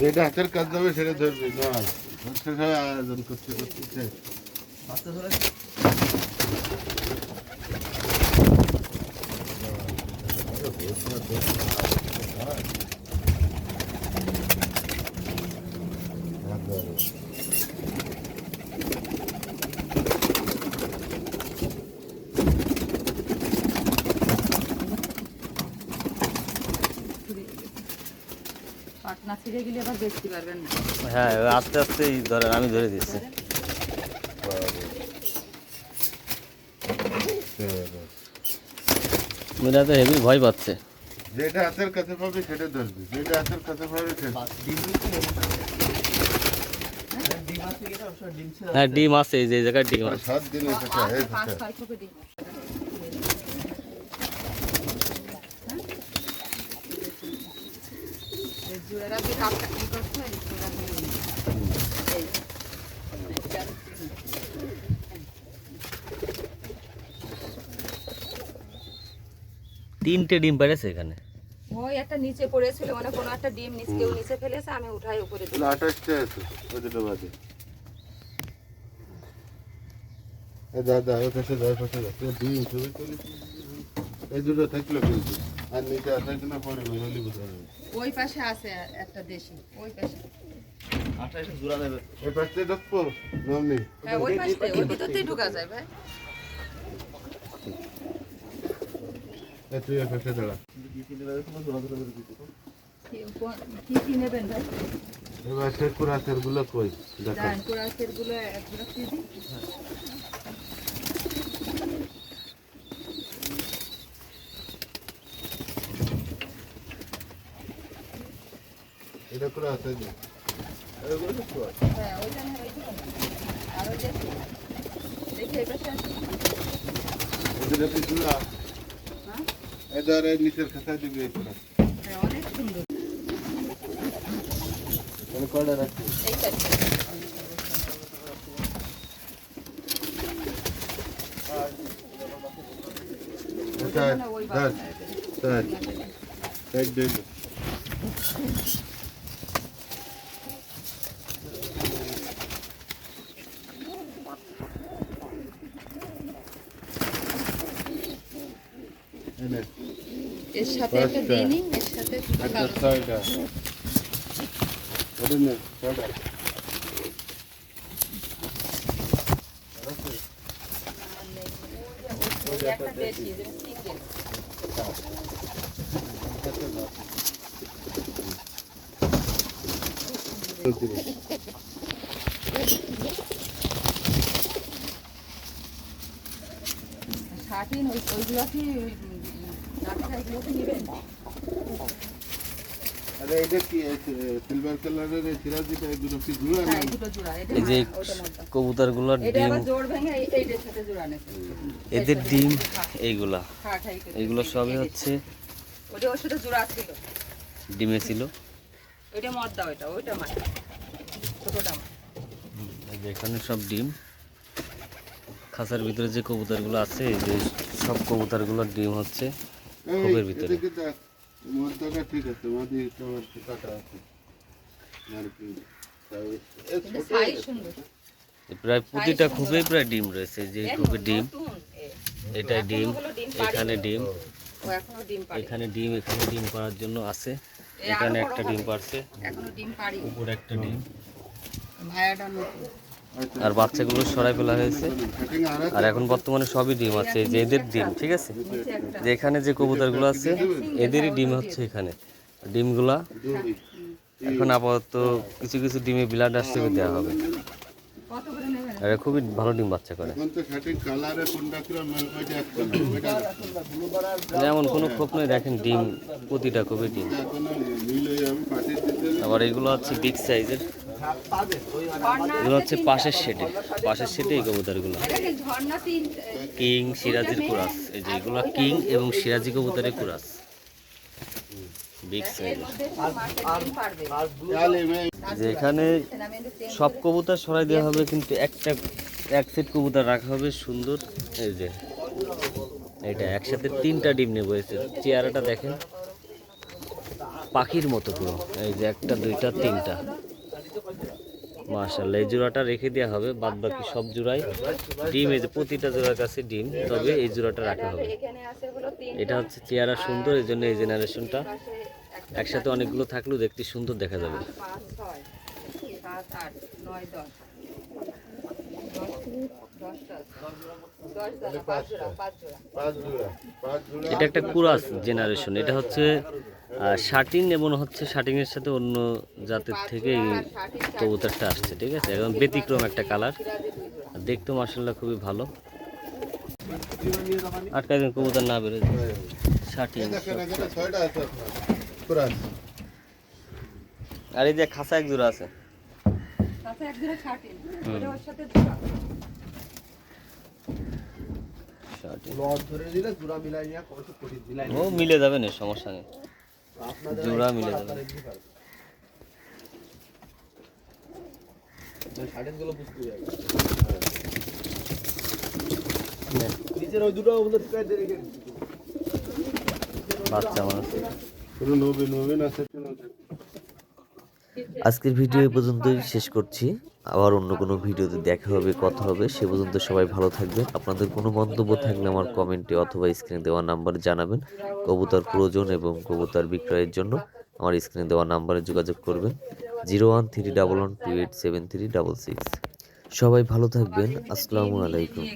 যেটা হাতের কাজ যাবে সেটা ধরবি সবাই আয়োজন করছে করতে পাটনা ছিঁড়ে গেলে আবার বেচতে পারবেন না। হ্যাঁ আস্তে আস্তেই ধরেন আমি ধরে দিচ্ছি। মেয়েরা তো হেভি ভয় পাচ্ছে। যেটা হাতের কাছে পাবি সেটা ধরবি যেটা হাতের কাছে পাবি সেটা। হ্যাঁ ডিম আছে এই যে জায়গায় ডিম আছে। সাত দিনে সেটা আর এই পাঁচ সেটা ছয় থেকে দিন এই জোড়াটা দিয়ে কাপটা কি করতে হয়, এই জোড়া দিয়ে নিন। এই। তিনটে ডিম পেরেছে এখানে? ওই একটা নিচে পড়েছিল মানে কোনো একটা ডিম নিচে কেউ নিচে ফেলেছে আমি উঠাই উপরে দিলাম আঠাশটা আছে ওই দুটো বাদে এ দাদা ওই পাশে যায় পাশে এই দুটো থাকল কিন্তু। আর নিচে আসা কিনা পরে বেরোলি বোঝা যাবে ওই পাশে আছে একটা দেশি ওই পাশে। এই পাশে ঢুকবো নমনি হ্যাঁ ওই পাশে ওই ভিতরতেই ঢোকা যায় ভাই। তুই এই পাশে দাঁড়া। কি- কি নেবেন ভাই? এবার সে কুরাশেরগুলো কই? দেখা। জানগুলো এক জোড়া দিয়ে দিই? এটা কুরাশে দি হ্যাঁ ওইটা না ওইটা না। আর ওই দেখি দেখি এই পাশে আছে এদের কি গুলা হ্যাঁ এদের এই নিচের খাতা দিবি এই কুরাশ হ্যাঁ অনেক সুন্দর মানে কয়টা রাখছি এই পাশে এটা না, ওই ধর বাগানে। ধর এক দিন এনে এর সাথে একটা পাঁচটা। এর সাথে দুটো একটা কালো। ছয়টা ছয়টা একটা দেশি যেটা ওই ওইগুলো কি এই হ্যাঁ না এই দুটো জোড়া এটা এই যে মা- ওটা মোটা। কবুতরগুলোর এটা ডিম। এদের ডিম এইগুলা। হাই করে। এইগুলো সবই হচ্ছে। ডিমে ছিল। এখানে সব ডিম। খাঁচার ভিতরে যে কবুতরগুলো আছে এই যে সব কবুতরগুলোর ডিম হচ্ছে। খোপের ভিতরে। এটা ঠিক আছে কাটা আছে। প্রায় প্রতিটা খোপে প্রায় ডিম রয়েছে যে খোপে ডিম। নতুন, এ। এটাই ডিম এখনও ডিম। এখানে ডিম। এখনও ডিম পাড়ে এখানে ডিম এখানে ডিম পাড়ার জন্য আছে। এখানে একটা ডিম। পারছে এখনও ডিম পাড়ি উপরে একটা ডিম। ভায়াটা নতুন। আর বাচ্চাগুলো সরাই ফেলা হয়েছে। আর এখন বর্তমানে সবই ডিম আছে যে এদের ডিম, ঠিক আছে? যে এখানে যে কবুতরগুলো আছে, এদেরই ডিম হচ্ছে এখানে। ডিমগুলা। এখন আপাতত কিছু কিছু ডিমে ব্লাড আসছে দেওয়া হবে। খুবই ভালো ডিম বাচ্চা করে। যেমন কোনো খোপ নয় দেখেন ডিম, প্রতিটা খোপে ডিম। আবার এগুলো হচ্ছে বিগ সাইজের এগুলো হচ্ছে পাশের শেডে। পাশের শেডে এই কবুতরগুলো। কি সিরাজির কুরাস। এই যে এগুলো কিং এবং সিরাজি কবুতরের কুরাস। বিগ এর সাইজ মধ্যে মাছের ডিম পারবে চালে মে যে এখানে আমি কিন্তু চেঞ্জ সব কবুতর সরাই দেওয়া হবে, কিন্তু একটা, এক সেট কবুতর রাখা হবে সুন্দর। এই যে, এটা একসাথে তিনটা ডিম নেব যে চেয়ারাটা দেখেন। পাখির মতো পুরো। এই যে একটা, দুইটা, তিনটা। মাশাল্লাহ এই জোড়াটা রেখে দেওয়া হবে বাদ বাকি সব জোড়াই ডিম, এই যে প্রতিটা জোড়ার কাছে ডিম, তবে এই জোড়াটা রাখা হবে। এটা হচ্ছে চেয়ারা সুন্দর, এই জন্য এই জেনারেশনটা একসাথে অনেকগুলো থাকলেও দেখতে সুন্দর দেখা যাবে। এটা একটা কুরাস জেনারেশন এটা হচ্ছে শার্টিং এবং হচ্ছে শার্টিং এর সাথে অন্য জাতের থেকে এই কবুতরটা আসছে ঠিক আছে? একদম ব্যতিক্রম একটা কালার দেখতে মার্শাল্লাহ খুবই ভালো। আটকা দিন কবুতর না বেরোয়। শার্টিং আর এই যে খাসা এক জোড়া আছে। ও মিলে যাবে না সমস্যা নেই। জোড়া মিলে যাবে। বাচ্চা মানুষ। নবীন নবীন আছে। আজকের ভিডিও এই পর্যন্তই, শেষ করছি। আবার অন্য কোনো ভিডিওতে দেখা হবে, কথা হবে, সে পর্যন্ত সবাই ভালো থাকবেন। আপনাদের কোনো মন্তব্য থাকলে আমার কমেন্টে অথবা স্ক্রিনে দেওয়া নাম্বারে জানাবেন। কবুতর প্রয়োজন এবং কবুতর বিক্রয়ের জন্য আমার স্ক্রিনে দেওয়া নাম্বারে যোগাযোগ করবেন। Zero one three double one two eight seven three double six. সবাই ভালো থাকবেন। আসসালামু আলাইকুম।